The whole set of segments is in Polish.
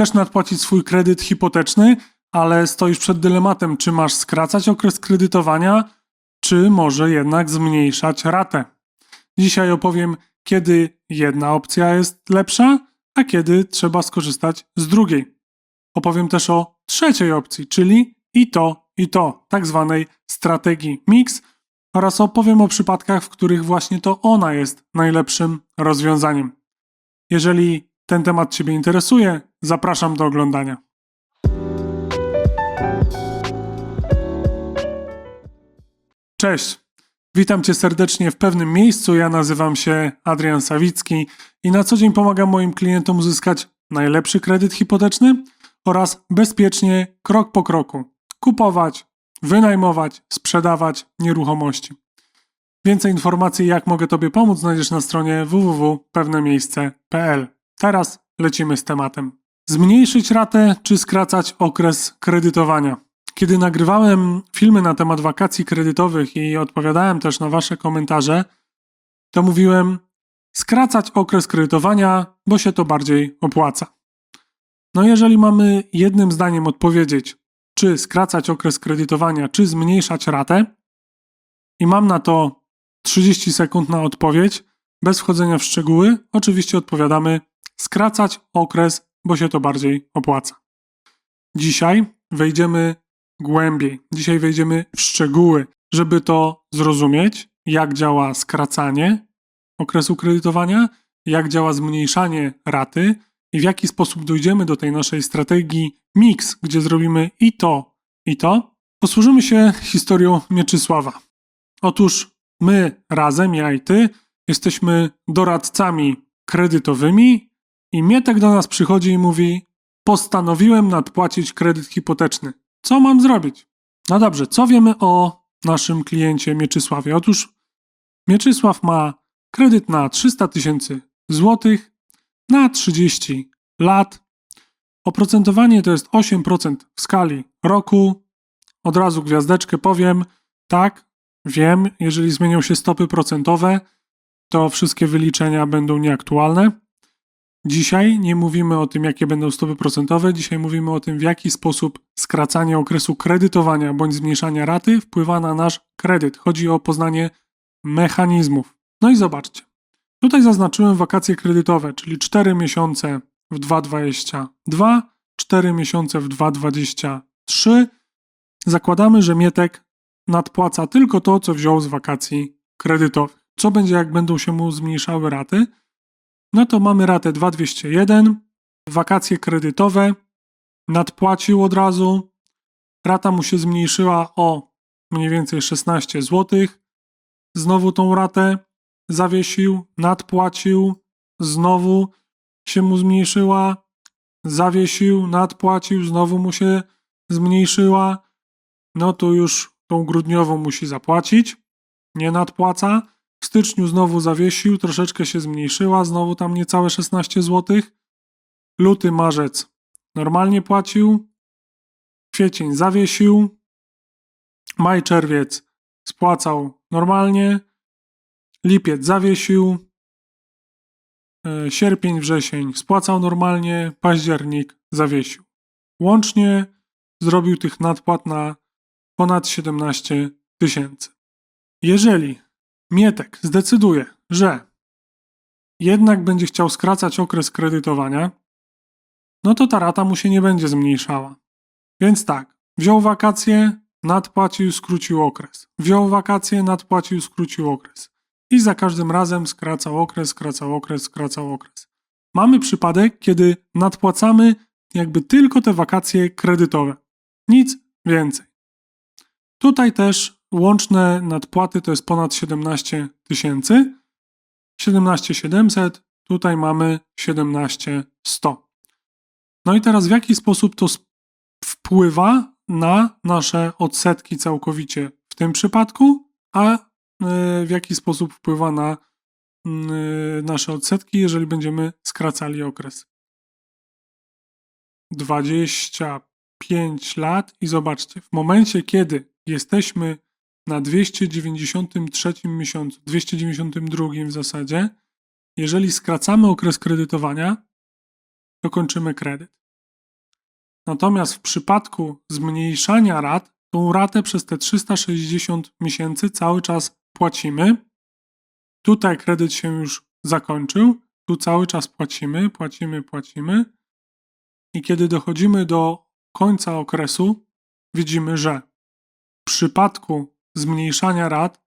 Chcesz nadpłacić swój kredyt hipoteczny, ale stoisz przed dylematem, czy masz skracać okres kredytowania, czy może jednak zmniejszać ratę. Dzisiaj opowiem, kiedy jedna opcja jest lepsza, a kiedy trzeba skorzystać z drugiej. Opowiem też o trzeciej opcji, czyli i to, i to, tak zwanej strategii mix, oraz opowiem o przypadkach, w których właśnie to ona jest najlepszym rozwiązaniem. Jeżeli ten temat Ciebie interesuje, zapraszam do oglądania. Cześć! Witam Cię serdecznie w pewnym miejscu. Ja nazywam się Adrian Sawicki i na co dzień pomagam moim klientom uzyskać najlepszy kredyt hipoteczny oraz bezpiecznie, krok po kroku, kupować, wynajmować, sprzedawać nieruchomości. Więcej informacji, jak mogę Tobie pomóc, znajdziesz na stronie www.pewnemiejsce.pl. Teraz lecimy z tematem. Zmniejszyć ratę czy skracać okres kredytowania? Kiedy nagrywałem filmy na temat wakacji kredytowych i odpowiadałem też na Wasze komentarze, to mówiłem skracać okres kredytowania, bo się to bardziej opłaca. No jeżeli mamy jednym zdaniem odpowiedzieć, czy skracać okres kredytowania, czy zmniejszać ratę, i mam na to 30 sekund na odpowiedź, bez wchodzenia w szczegóły, oczywiście odpowiadamy skracać okres, bo się to bardziej opłaca. Dzisiaj wejdziemy głębiej. Dzisiaj wejdziemy w szczegóły, żeby to zrozumieć, jak działa skracanie okresu kredytowania, jak działa zmniejszanie raty i w jaki sposób dojdziemy do tej naszej strategii mix, gdzie zrobimy i to, i to. Posłużymy się historią Mieczysława. Otóż my razem, ja i ty, jesteśmy doradcami kredytowymi i Mietek do nas przychodzi i mówi: Postanowiłem nadpłacić kredyt hipoteczny. Co mam zrobić? No dobrze, co wiemy o naszym kliencie Mieczysławie? Otóż Mieczysław ma kredyt na 300 tysięcy złotych na 30 lat. Oprocentowanie to jest 8% w skali roku. Od razu gwiazdeczkę powiem, tak, wiem, jeżeli zmienią się stopy procentowe, to wszystkie wyliczenia będą nieaktualne. Dzisiaj nie mówimy o tym, jakie będą stopy procentowe, dzisiaj mówimy o tym, w jaki sposób skracanie okresu kredytowania bądź zmniejszania raty wpływa na nasz kredyt. Chodzi o poznanie mechanizmów. No i zobaczcie. Tutaj zaznaczyłem wakacje kredytowe, czyli 4 miesiące w 2,22, 4 miesiące w 2,23. Zakładamy, że Mietek nadpłaca tylko to, co wziął z wakacji kredytowych. Co będzie, jak będą się mu zmniejszały raty? No to mamy ratę 2201, wakacje kredytowe, nadpłacił od razu, rata mu się zmniejszyła o mniej więcej 16 zł, znowu tą ratę zawiesił, nadpłacił, znowu się mu zmniejszyła, zawiesił, nadpłacił, znowu mu się zmniejszyła, no to już tą grudniową musi zapłacić, nie nadpłaca. W styczniu znowu zawiesił, troszeczkę się zmniejszyła, znowu tam niecałe 16 zł. Luty, marzec normalnie płacił. Kwiecień zawiesił. Maj, czerwiec spłacał normalnie. Lipiec zawiesił. E, Sierpień, wrzesień spłacał normalnie. Październik zawiesił. Łącznie zrobił tych nadpłat na ponad 17 tysięcy. Jeżeli Mietek zdecyduje, że jednak będzie chciał skracać okres kredytowania, no to ta rata mu się nie będzie zmniejszała. Więc tak, wziął wakacje, nadpłacił, skrócił okres. Wziął wakacje, nadpłacił, skrócił okres. I za każdym razem skracał okres, skracał okres, skracał okres. Mamy przypadek, kiedy nadpłacamy jakby tylko te wakacje kredytowe. Nic więcej. Tutaj też łączne nadpłaty to jest ponad 17 tysięcy. 17 700, tutaj mamy 17 100. No i teraz w jaki sposób to wpływa na nasze odsetki całkowicie w tym przypadku, a y, w jaki sposób wpływa na y, nasze odsetki, jeżeli będziemy skracali okres. 25 lat i zobaczcie, w momencie kiedy jesteśmy na 293 miesiącu, 292 w zasadzie, jeżeli skracamy okres kredytowania, to kończymy kredyt. Natomiast w przypadku zmniejszania rat, tą ratę przez te 360 miesięcy cały czas płacimy. Tutaj kredyt się już zakończył, tu cały czas płacimy, płacimy, płacimy. I kiedy dochodzimy do końca okresu, widzimy, że w przypadku zmniejszania rat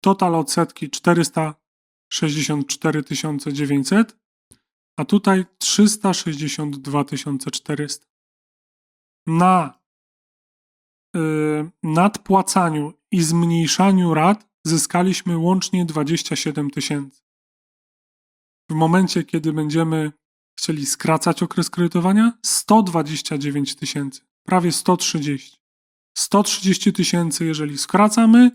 total odsetki 464 900, a tutaj 362 400. Na yy, nadpłacaniu i zmniejszaniu rat zyskaliśmy łącznie 27 tysięcy. W momencie, kiedy będziemy chcieli skracać okres kredytowania, 129 tysięcy, prawie 130. 130 tysięcy, jeżeli skracamy,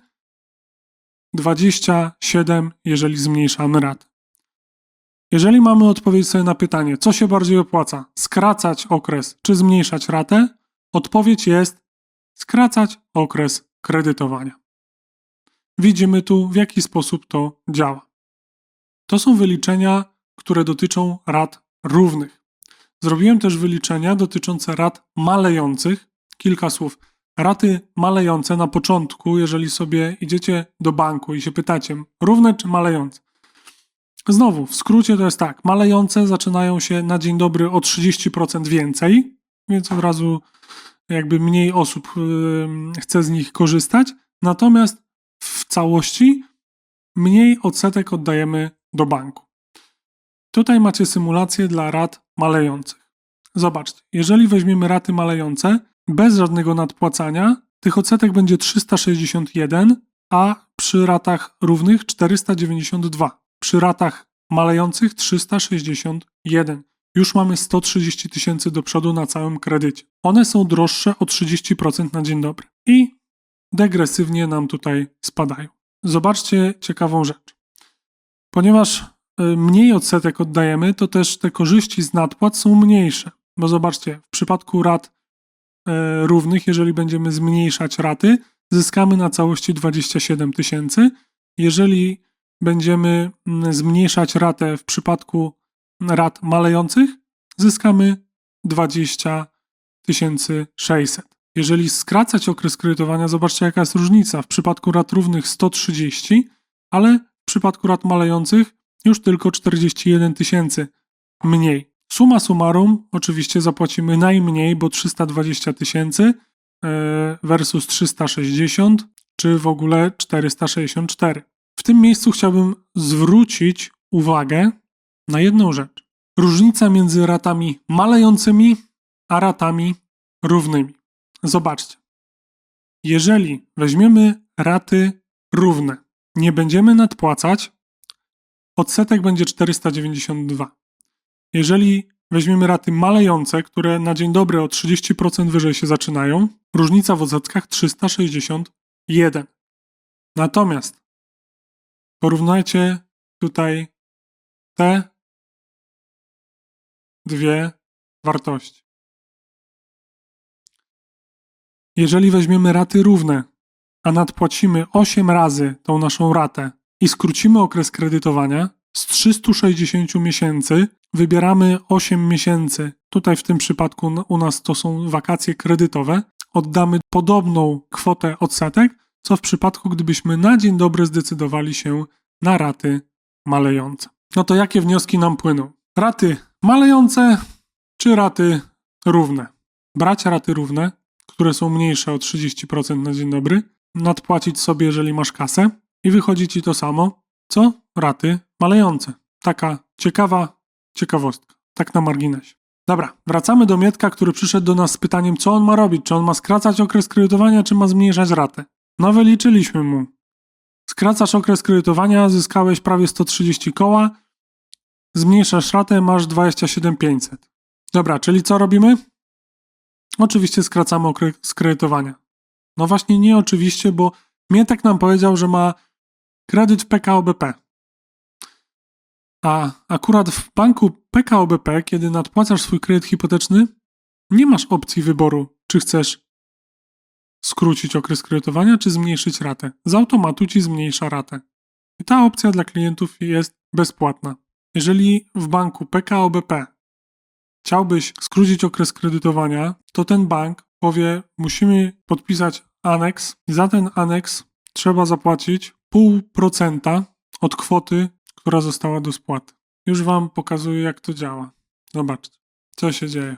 27, jeżeli zmniejszamy ratę. Jeżeli mamy odpowiedzieć sobie na pytanie, co się bardziej opłaca, skracać okres czy zmniejszać ratę, odpowiedź jest skracać okres kredytowania. Widzimy tu, w jaki sposób to działa. To są wyliczenia, które dotyczą rat równych. Zrobiłem też wyliczenia dotyczące rat malejących. Kilka słów. Raty malejące na początku, jeżeli sobie idziecie do banku i się pytacie, równe czy malejące? Znowu, w skrócie to jest tak, malejące zaczynają się na dzień dobry o 30% więcej, więc od razu jakby mniej osób yy, chce z nich korzystać, natomiast w całości mniej odsetek oddajemy do banku. Tutaj macie symulację dla rat malejących. Zobaczcie, jeżeli weźmiemy raty malejące bez żadnego nadpłacania, tych odsetek będzie 361, a przy ratach równych 492. Przy ratach malejących 361. Już mamy 130 tysięcy do przodu na całym kredycie. One są droższe o 30% na dzień dobry. I degresywnie nam tutaj spadają. Zobaczcie ciekawą rzecz. Ponieważ y, mniej odsetek oddajemy, to też te korzyści z nadpłat są mniejsze. Bo zobaczcie, w przypadku rat równych, jeżeli będziemy zmniejszać raty, zyskamy na całości 27 tysięcy. Jeżeli będziemy mm, zmniejszać ratę w przypadku rat malejących, zyskamy 20 600. Jeżeli skracać okres kredytowania, zobaczcie jaka jest różnica. W przypadku rat równych 130, ale w przypadku rat malejących już tylko 41 tysięcy mniej. Suma summarum, oczywiście zapłacimy najmniej, bo 320 tysięcy e, versus 360, czy w ogóle 464. W tym miejscu chciałbym zwrócić uwagę na jedną rzecz. Różnica między ratami malejącymi a ratami równymi. Zobaczcie. Jeżeli weźmiemy raty równe, nie będziemy nadpłacać, odsetek będzie 492. Jeżeli weźmiemy raty malejące, które na dzień dobry o 30% wyżej się zaczynają, różnica w odsetkach 361. Natomiast porównajcie tutaj te dwie wartości. Jeżeli weźmiemy raty równe, a nadpłacimy 8 razy tą naszą ratę i skrócimy okres kredytowania z 360 miesięcy, wybieramy 8 miesięcy. Tutaj w tym przypadku u nas to są wakacje kredytowe. Oddamy podobną kwotę odsetek, co w przypadku, gdybyśmy na dzień dobry zdecydowali się na raty malejące. No to jakie wnioski nam płyną? Raty malejące czy raty równe? Brać raty równe, które są mniejsze o 30% na dzień dobry, nadpłacić sobie, jeżeli masz kasę i wychodzi ci to samo, co raty malejące. Taka ciekawa ciekawostka, tak na marginesie. Dobra, wracamy do Mietka, który przyszedł do nas z pytaniem, co on ma robić, czy on ma skracać okres kredytowania, czy ma zmniejszać ratę. No wyliczyliśmy mu. Skracasz okres kredytowania, zyskałeś prawie 130 koła, zmniejszasz ratę, masz 27 500. Dobra, czyli co robimy? Oczywiście skracamy okres kredytowania. No właśnie nie oczywiście, bo Mietek nam powiedział, że ma kredyt w PKO BP. A akurat w banku PKO BP, kiedy nadpłacasz swój kredyt hipoteczny, nie masz opcji wyboru, czy chcesz skrócić okres kredytowania, czy zmniejszyć ratę. Z automatu ci zmniejsza ratę. I ta opcja dla klientów jest bezpłatna. Jeżeli w banku PKO BP chciałbyś skrócić okres kredytowania, to ten bank powie, musimy podpisać aneks i za ten aneks trzeba zapłacić pół procenta od kwoty, która została do spłaty. Już wam pokazuję, jak to działa. Zobaczcie, co się dzieje.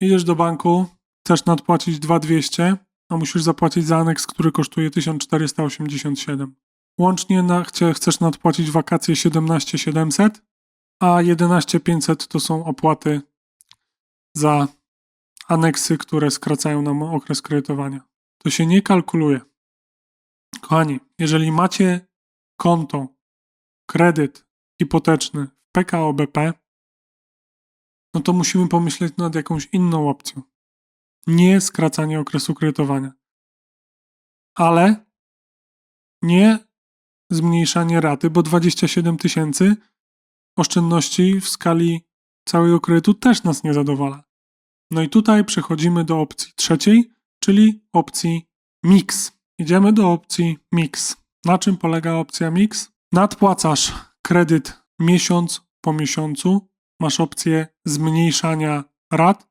Idziesz do banku, chcesz nadpłacić 2200, a musisz zapłacić za aneks, który kosztuje 1487. Łącznie na, chcesz nadpłacić wakacje 17700, a 11500 to są opłaty za aneksy, które skracają nam okres kredytowania. To się nie kalkuluje. Kochani, jeżeli macie konto, kredyt hipoteczny w PKO BP, no to musimy pomyśleć nad jakąś inną opcją. Nie skracanie okresu kredytowania, ale nie zmniejszanie raty, bo 27 tysięcy oszczędności w skali całego kredytu też nas nie zadowala. No i tutaj przechodzimy do opcji trzeciej, czyli opcji mix. Idziemy do opcji mix. Na czym polega opcja mix? Nadpłacasz kredyt miesiąc po miesiącu, masz opcję zmniejszania rat,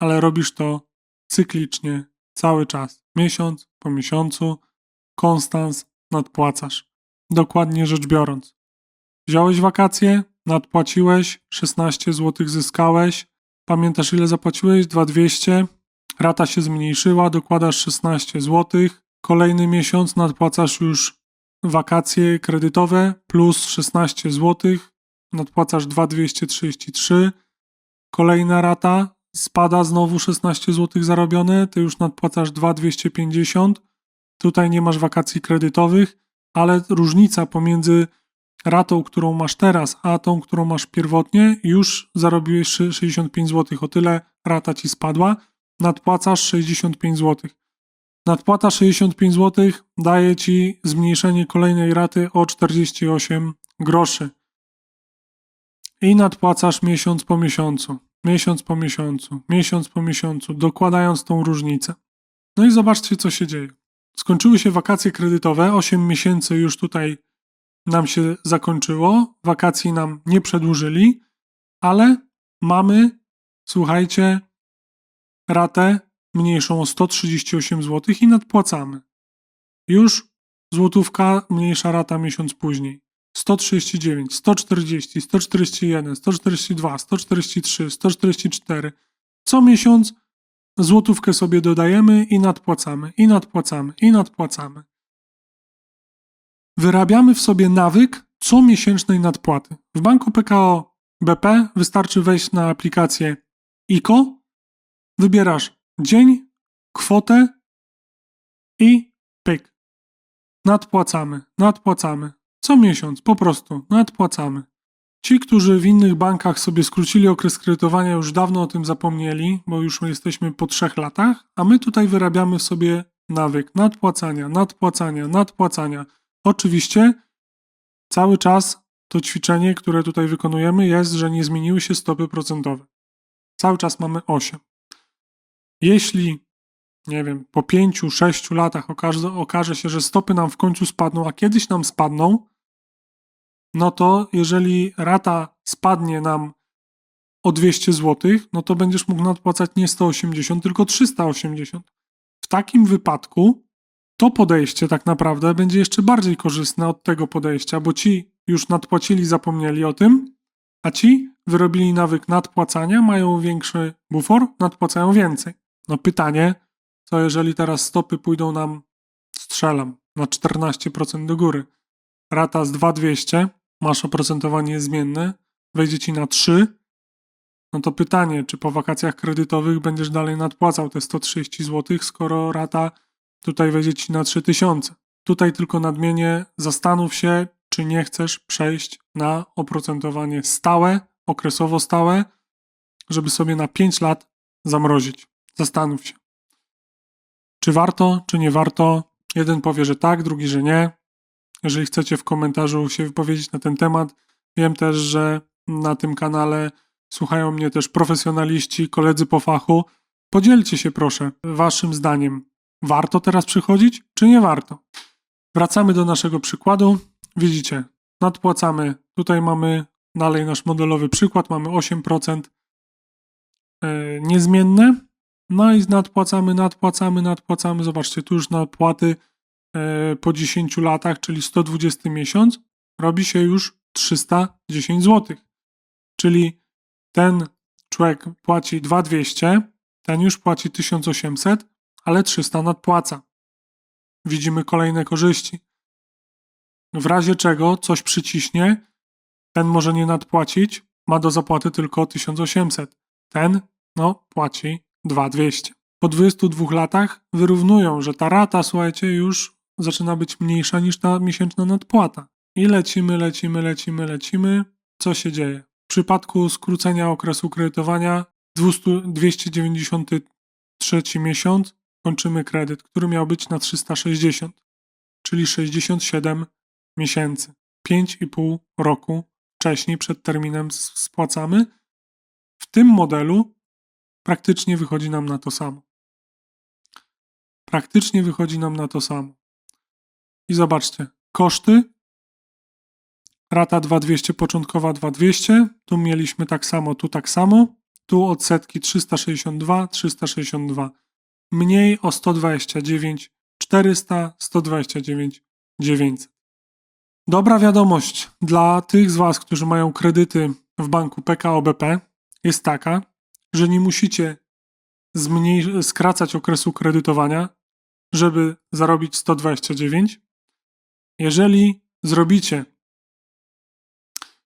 ale robisz to cyklicznie, cały czas. Miesiąc po miesiącu, konstans nadpłacasz. Dokładnie rzecz biorąc. Wziąłeś wakacje, nadpłaciłeś, 16 zł zyskałeś. Pamiętasz ile zapłaciłeś? 2200. Rata się zmniejszyła, dokładasz 16 zł. Kolejny miesiąc nadpłacasz już wakacje kredytowe plus 16 zł. Nadpłacasz 2233. Kolejna rata spada znowu 16 zł zarobione, ty już nadpłacasz 2250. Tutaj nie masz wakacji kredytowych, ale różnica pomiędzy ratą, którą masz teraz, a tą, którą masz pierwotnie, już zarobiłeś 65 zł. O tyle rata ci spadła, nadpłacasz 65 zł. Nadpłata 65 zł daje ci zmniejszenie kolejnej raty o 48 groszy. I nadpłacasz miesiąc po miesiącu, miesiąc po miesiącu, miesiąc po miesiącu, dokładając tą różnicę. No i zobaczcie, co się dzieje. Skończyły się wakacje kredytowe, 8 miesięcy już tutaj nam się zakończyło, wakacji nam nie przedłużyli, ale mamy, słuchajcie, ratę mniejszą o 138 zł i nadpłacamy. Już złotówka, mniejsza rata miesiąc później. 139, 140, 141, 142, 143, 144. Co miesiąc złotówkę sobie dodajemy i nadpłacamy, i nadpłacamy, i nadpłacamy. Wyrabiamy w sobie nawyk comiesięcznej nadpłaty. W banku PKO BP wystarczy wejść na aplikację ICO, wybierasz dzień, kwotę i pyk. Nadpłacamy, nadpłacamy. Co miesiąc po prostu nadpłacamy. Ci, którzy w innych bankach sobie skrócili okres kredytowania, już dawno o tym zapomnieli, bo już jesteśmy po trzech latach, a my tutaj wyrabiamy sobie nawyk nadpłacania, nadpłacania, nadpłacania. Oczywiście cały czas to ćwiczenie, które tutaj wykonujemy, jest, że nie zmieniły się stopy procentowe. Cały czas mamy 8. Jeśli, nie wiem, po 5-6 latach okaże, okaże się, że stopy nam w końcu spadną, a kiedyś nam spadną, no to jeżeli rata spadnie nam o 200 zł, no to będziesz mógł nadpłacać nie 180, tylko 380. W takim wypadku to podejście tak naprawdę będzie jeszcze bardziej korzystne od tego podejścia, bo ci już nadpłacili, zapomnieli o tym, a ci wyrobili nawyk nadpłacania, mają większy bufor, nadpłacają więcej. No pytanie, co jeżeli teraz stopy pójdą nam, strzelam, na 14% do góry. Rata z 2200, masz oprocentowanie zmienne, wejdzie ci na 3, no to pytanie, czy po wakacjach kredytowych będziesz dalej nadpłacał te 130 zł, skoro rata tutaj wejdzie ci na 3000. Tutaj tylko nadmienię, zastanów się, czy nie chcesz przejść na oprocentowanie stałe, okresowo stałe, żeby sobie na 5 lat zamrozić. Zastanów się. Czy warto, czy nie warto? Jeden powie, że tak, drugi, że nie. Jeżeli chcecie w komentarzu się wypowiedzieć na ten temat, wiem też, że na tym kanale słuchają mnie też profesjonaliści, koledzy po fachu. Podzielcie się proszę waszym zdaniem. Warto teraz przychodzić, czy nie warto? Wracamy do naszego przykładu. Widzicie, nadpłacamy. Tutaj mamy dalej nasz modelowy przykład, mamy 8%. e, niezmienne. No i nadpłacamy, nadpłacamy, nadpłacamy. Zobaczcie, tu już nadpłaty e, po 10 latach, czyli 120 miesiąc, robi się już 310 zł. Czyli ten człowiek płaci 2200, ten już płaci 1800, ale 300 nadpłaca. Widzimy kolejne korzyści. W razie czego coś przyciśnie, ten może nie nadpłacić, ma do zapłaty tylko 1800. Ten, no, płaci 2200. Po 22 latach wyrównują, że ta rata, słuchajcie, już zaczyna być mniejsza niż ta miesięczna nadpłata. I lecimy, lecimy, lecimy, lecimy. Co się dzieje? W przypadku skrócenia okresu kredytowania 200, 293 miesiąc kończymy kredyt, który miał być na 360, czyli 67 miesięcy. 5,5 roku wcześniej, przed terminem spłacamy. W tym modelu praktycznie wychodzi nam na to samo. Praktycznie wychodzi nam na to samo. I zobaczcie, koszty. Rata 2200, początkowa 2200. Tu mieliśmy tak samo, tu tak samo. Tu odsetki 362, 362. Mniej o 129, 400, 129, 900. Dobra wiadomość dla tych z Was, którzy mają kredyty w banku PKO BP jest taka, że nie musicie zmniej- skracać okresu kredytowania, żeby zarobić 129. Jeżeli zrobicie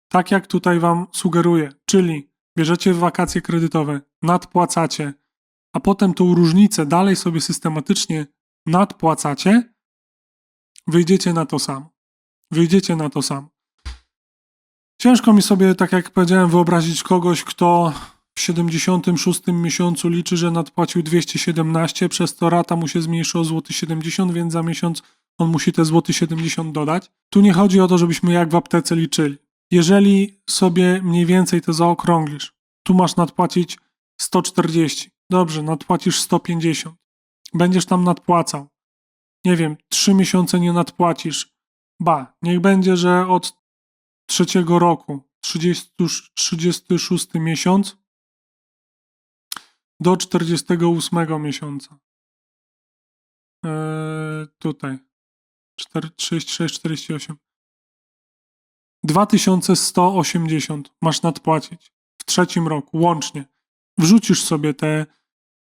tak, jak tutaj Wam sugeruję, czyli bierzecie wakacje kredytowe, nadpłacacie, a potem tą różnicę dalej sobie systematycznie nadpłacacie, wyjdziecie na to samo. Wyjdziecie na to samo. Ciężko mi sobie, tak jak powiedziałem, wyobrazić kogoś, kto w 76 miesiącu liczy, że nadpłacił 217, przez to rata mu się zmniejszy o złoty 70, więc za miesiąc on musi te złoty 70 dodać. Tu nie chodzi o to, żebyśmy jak w aptece liczyli. Jeżeli sobie mniej więcej to zaokrąglisz, tu masz nadpłacić 140. Dobrze, nadpłacisz 150. Będziesz tam nadpłacał. Nie wiem, 3 miesiące nie nadpłacisz. Ba, niech będzie, że od trzeciego roku, 30, 36 miesiąc do 48 miesiąca. Eee, tutaj. 4, 36, 48. 2180 masz nadpłacić w trzecim roku łącznie. Wrzucisz sobie te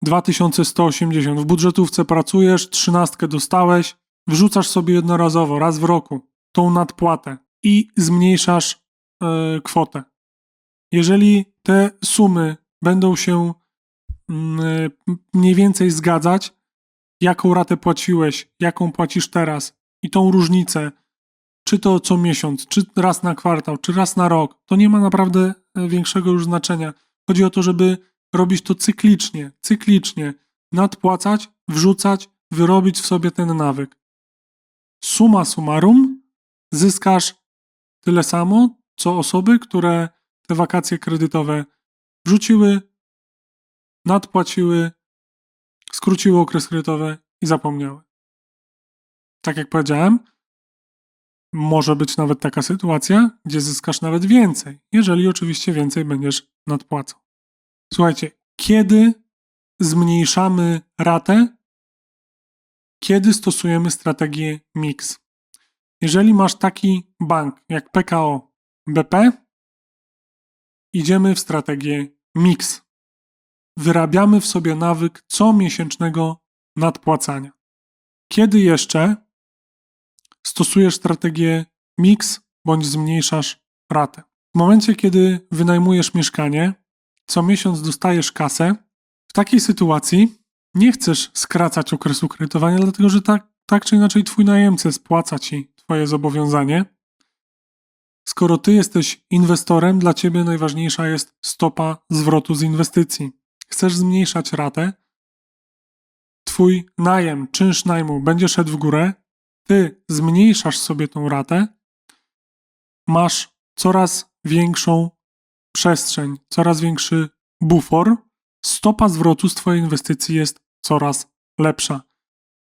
2180. W budżetówce pracujesz, trzynastkę dostałeś, wrzucasz sobie jednorazowo, raz w roku, tą nadpłatę i zmniejszasz e, kwotę. Jeżeli te sumy będą się mniej więcej zgadzać, jaką ratę płaciłeś, jaką płacisz teraz i tą różnicę, czy to co miesiąc, czy raz na kwartał, czy raz na rok, to nie ma naprawdę e, większego już znaczenia. Chodzi o to, żeby robić to cyklicznie, cyklicznie, nadpłacać, wrzucać, wyrobić w sobie ten nawyk. Suma summarum, zyskasz tyle samo, co osoby, które te wakacje kredytowe wrzuciły, nadpłaciły, skróciły okres kredytowy i zapomniały. Tak jak powiedziałem, może być nawet taka sytuacja, gdzie zyskasz nawet więcej, jeżeli oczywiście więcej będziesz nadpłacał. Słuchajcie, kiedy zmniejszamy ratę? Kiedy stosujemy strategię mix? Jeżeli masz taki bank jak PKO BP, idziemy w strategię mix. Wyrabiamy w sobie nawyk comiesięcznego nadpłacania. Kiedy jeszcze stosujesz strategię mix bądź zmniejszasz ratę? W momencie, kiedy wynajmujesz mieszkanie, co miesiąc dostajesz kasę, w takiej sytuacji nie chcesz skracać okresu kredytowania, dlatego że tak, tak czy inaczej twój najemca spłaca ci twoje zobowiązanie. Skoro ty jesteś inwestorem, dla ciebie najważniejsza jest stopa zwrotu z inwestycji. Chcesz zmniejszać ratę, twój najem, czynsz najmu będzie szedł w górę, ty zmniejszasz sobie tą ratę, masz coraz większą przestrzeń, coraz większy bufor, stopa zwrotu z Twojej inwestycji jest coraz lepsza.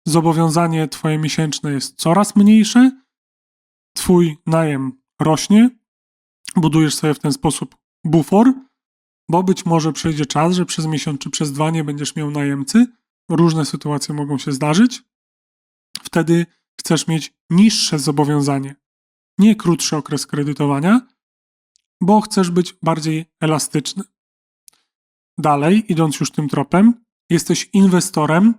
Zobowiązanie Twoje miesięczne jest coraz mniejsze, Twój najem rośnie, budujesz sobie w ten sposób bufor, bo być może przyjdzie czas, że przez miesiąc czy przez dwa nie będziesz miał najemcy. Różne sytuacje mogą się zdarzyć. Wtedy chcesz mieć niższe zobowiązanie, nie krótszy okres kredytowania, bo chcesz być bardziej elastyczny. Dalej, idąc już tym tropem, jesteś inwestorem,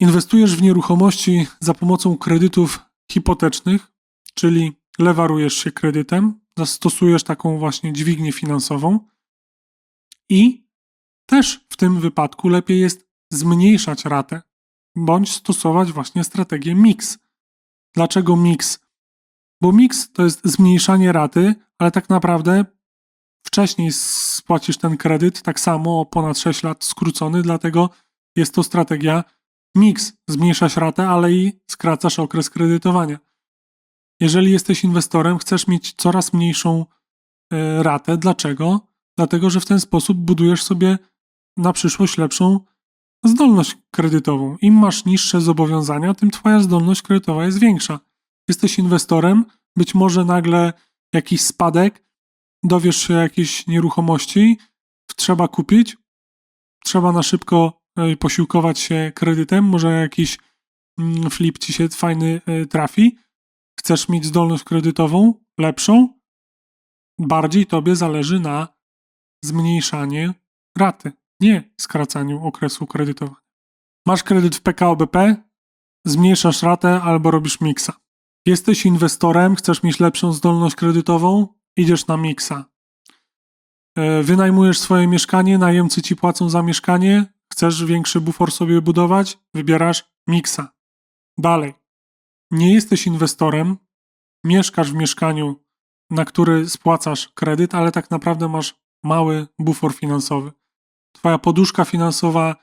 inwestujesz w nieruchomości za pomocą kredytów hipotecznych, czyli lewarujesz się kredytem, zastosujesz taką właśnie dźwignię finansową i też w tym wypadku lepiej jest zmniejszać ratę bądź stosować właśnie strategię mix. Dlaczego mix? Bo mix to jest zmniejszanie raty, ale tak naprawdę wcześniej spłacisz ten kredyt tak samo o ponad 6 lat skrócony, dlatego jest to strategia mix. Zmniejszasz ratę, ale i skracasz okres kredytowania. Jeżeli jesteś inwestorem, chcesz mieć coraz mniejszą e, ratę. Dlaczego? Dlatego, że w ten sposób budujesz sobie na przyszłość lepszą zdolność kredytową. Im masz niższe zobowiązania, tym twoja zdolność kredytowa jest większa. Jesteś inwestorem, być może nagle jakiś spadek, dowiesz się jakiejś nieruchomości, trzeba kupić, trzeba na szybko e, posiłkować się kredytem, może jakiś mm, flip ci się fajny e, trafi, chcesz mieć zdolność kredytową lepszą, bardziej tobie zależy na zmniejszanie raty, nie skracaniu okresu kredytowania. Masz kredyt w PKO BP, zmniejszasz ratę albo robisz miksa. Jesteś inwestorem, chcesz mieć lepszą zdolność kredytową, idziesz na miksa. E, wynajmujesz swoje mieszkanie, najemcy ci płacą za mieszkanie, chcesz większy bufor sobie budować, wybierasz miksa. Dalej. Nie jesteś inwestorem, mieszkasz w mieszkaniu, na który spłacasz kredyt, ale tak naprawdę masz mały bufor finansowy. Twoja poduszka finansowa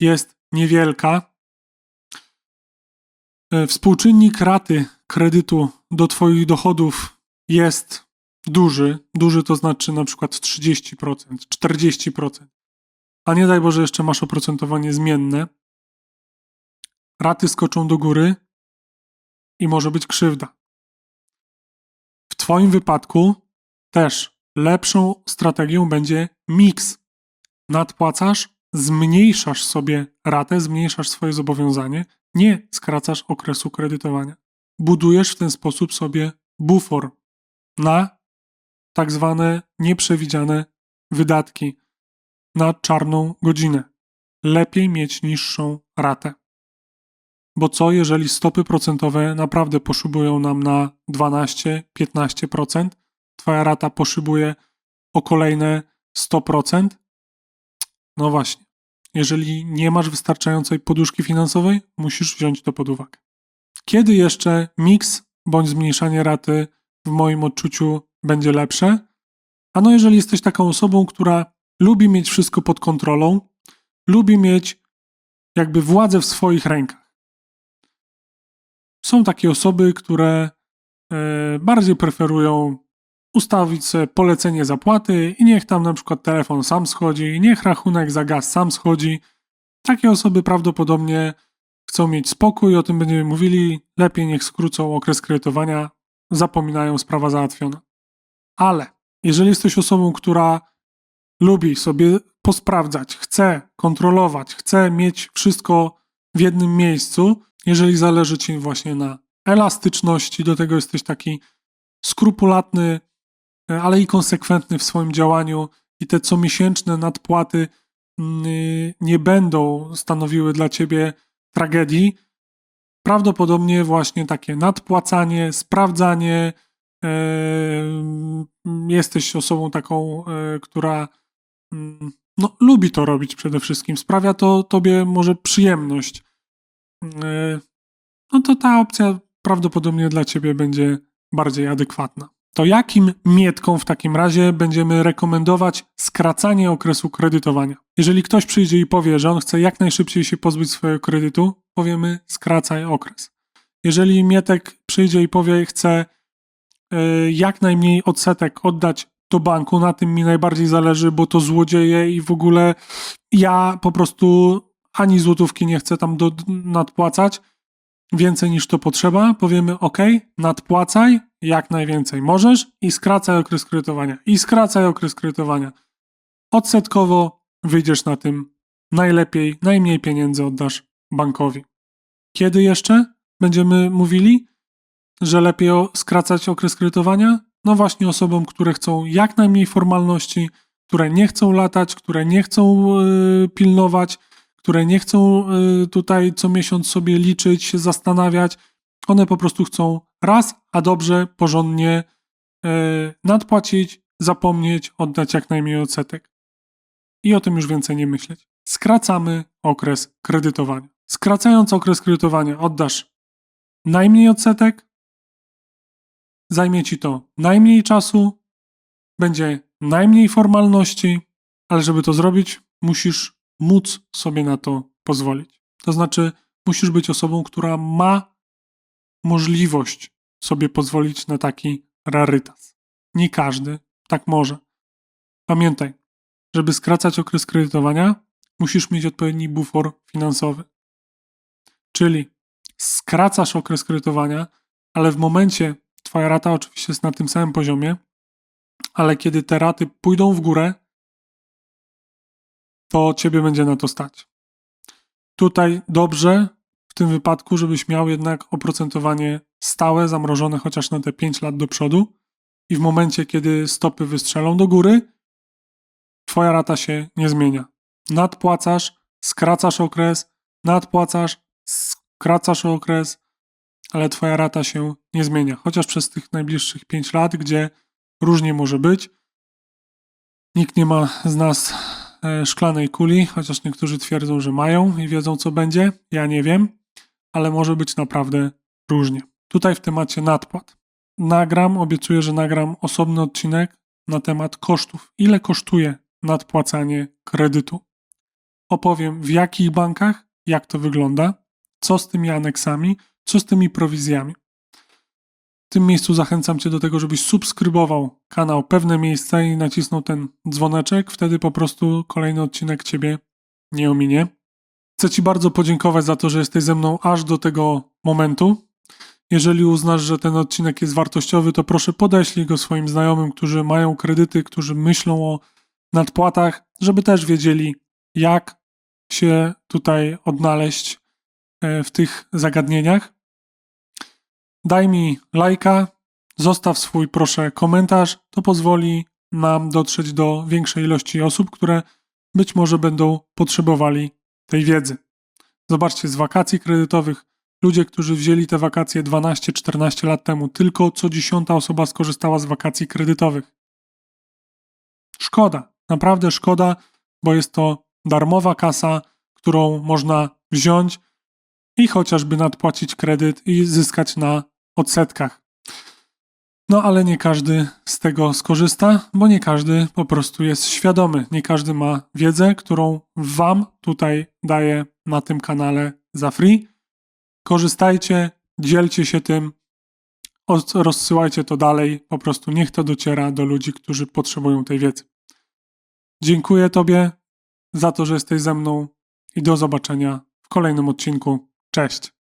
jest niewielka. E, współczynnik raty kredytu do Twoich dochodów jest duży. Duży to znaczy na przykład 30%, 40%. A nie daj Boże, jeszcze masz oprocentowanie zmienne. Raty skoczą do góry i może być krzywda. W Twoim wypadku też lepszą strategią będzie miks. Nadpłacasz, zmniejszasz sobie ratę, zmniejszasz swoje zobowiązanie, nie skracasz okresu kredytowania. Budujesz w ten sposób sobie bufor na tak zwane nieprzewidziane wydatki, na czarną godzinę. Lepiej mieć niższą ratę. Bo co jeżeli stopy procentowe naprawdę poszybują nam na 12-15%, twoja rata poszybuje o kolejne 100%? No właśnie. Jeżeli nie masz wystarczającej poduszki finansowej, musisz wziąć to pod uwagę. Kiedy jeszcze miks bądź zmniejszanie raty w moim odczuciu będzie lepsze? Ano jeżeli jesteś taką osobą, która lubi mieć wszystko pod kontrolą, lubi mieć jakby władzę w swoich rękach. Są takie osoby, które e, bardziej preferują ustawić sobie polecenie zapłaty i niech tam na przykład telefon sam schodzi, niech rachunek za gaz sam schodzi. Takie osoby prawdopodobnie chcą mieć spokój, o tym będziemy mówili. Lepiej niech skrócą okres kredytowania, zapominają, sprawa załatwiona. Ale jeżeli jesteś osobą, która lubi sobie posprawdzać, chce kontrolować, chce mieć wszystko w jednym miejscu, jeżeli zależy ci właśnie na elastyczności, do tego jesteś taki skrupulatny, ale i konsekwentny w swoim działaniu i te comiesięczne nadpłaty mm, nie będą stanowiły dla ciebie tragedii. Prawdopodobnie właśnie takie nadpłacanie, sprawdzanie, jesteś osobą taką, e, która mm, no, lubi to robić przede wszystkim, sprawia to tobie może przyjemność, e, no to ta opcja prawdopodobnie dla ciebie będzie bardziej adekwatna. To jakim mietkom w takim razie będziemy rekomendować skracanie okresu kredytowania? Jeżeli ktoś przyjdzie i powie, że on chce jak najszybciej się pozbyć swojego kredytu, powiemy skracaj okres. Jeżeli mietek przyjdzie i powie, chce E, jak najmniej odsetek oddać do banku. Na tym mi najbardziej zależy, bo to złodzieje i w ogóle ja po prostu ani złotówki nie chcę tam do, nadpłacać. więcej niż to potrzeba, powiemy OK, nadpłacaj jak najwięcej możesz i skracaj okres kredytowania. I skracaj okres kredytowania. Odsetkowo wyjdziesz na tym najlepiej, najmniej pieniędzy oddasz bankowi. Kiedy jeszcze będziemy mówili, że lepiej skracać okres kredytowania? No właśnie osobom, które chcą jak najmniej formalności, które nie chcą latać, które nie chcą yy, pilnować, które nie chcą yy, tutaj co miesiąc sobie liczyć, się zastanawiać. One po prostu chcą raz, a dobrze, porządnie yy, nadpłacić, zapomnieć, oddać jak najmniej odsetek. I o tym już więcej nie myśleć. Skracamy okres kredytowania. Skracając okres kredytowania, oddasz najmniej odsetek, zajmie ci to najmniej czasu, będzie najmniej formalności, ale żeby to zrobić, musisz móc sobie na to pozwolić. To znaczy, musisz być osobą, która ma możliwość sobie pozwolić na taki rarytas. Nie każdy tak może. Pamiętaj, żeby skracać okres kredytowania, musisz mieć odpowiedni bufor finansowy. Czyli skracasz okres kredytowania, ale w momencie, Twoja rata oczywiście jest na tym samym poziomie, ale kiedy te raty pójdą w górę, to Ciebie będzie na to stać. Tutaj dobrze w tym wypadku, żebyś miał jednak oprocentowanie stałe, zamrożone chociaż na te 5 lat do przodu i w momencie, kiedy stopy wystrzelą do góry, Twoja rata się nie zmienia. Nadpłacasz, skracasz okres, nadpłacasz, skracasz okres, ale Twoja rata się nie zmienia. Chociaż przez tych najbliższych 5 lat, gdzie różnie może być. Nikt nie ma z nas szklanej kuli, chociaż niektórzy twierdzą, że mają i wiedzą, co będzie. Ja nie wiem, ale może być naprawdę różnie. Tutaj w temacie nadpłat. Nagram, obiecuję, że nagram osobny odcinek na temat kosztów. Ile kosztuje nadpłacanie kredytu? Opowiem w jakich bankach, jak to wygląda, co z tymi aneksami, co z tymi prowizjami. W tym miejscu zachęcam Cię do tego, żebyś subskrybował kanał Pewne Miejsce i nacisnął ten dzwoneczek. Wtedy po prostu kolejny odcinek Ciebie nie ominie. Chcę Ci bardzo podziękować za to, że jesteś ze mną aż do tego momentu. Jeżeli uznasz, że ten odcinek jest wartościowy, to proszę podeślij go swoim znajomym, którzy mają kredyty, którzy myślą o nadpłatach, żeby też wiedzieli, jak się tutaj odnaleźć e, w tych zagadnieniach. Daj mi lajka, zostaw swój proszę komentarz, to pozwoli nam dotrzeć do większej ilości osób, które być może będą potrzebowali tej wiedzy. Zobaczcie, z wakacji kredytowych ludzie, którzy wzięli te wakacje 12-14 lat temu, tylko co dziesiąta osoba skorzystała z wakacji kredytowych. Szkoda, naprawdę szkoda, bo jest to darmowa kasa, którą można wziąć i chociażby nadpłacić kredyt i zyskać na odsetkach. No ale nie każdy z tego skorzysta, bo nie każdy po prostu jest świadomy. Nie każdy ma wiedzę, którą Wam tutaj daję na tym kanale za free. Korzystajcie, dzielcie się tym, rozsyłajcie to dalej. Po prostu niech to dociera do ludzi, którzy potrzebują tej wiedzy. Dziękuję Tobie za to, że jesteś ze mną i do zobaczenia w kolejnym odcinku. Cześć.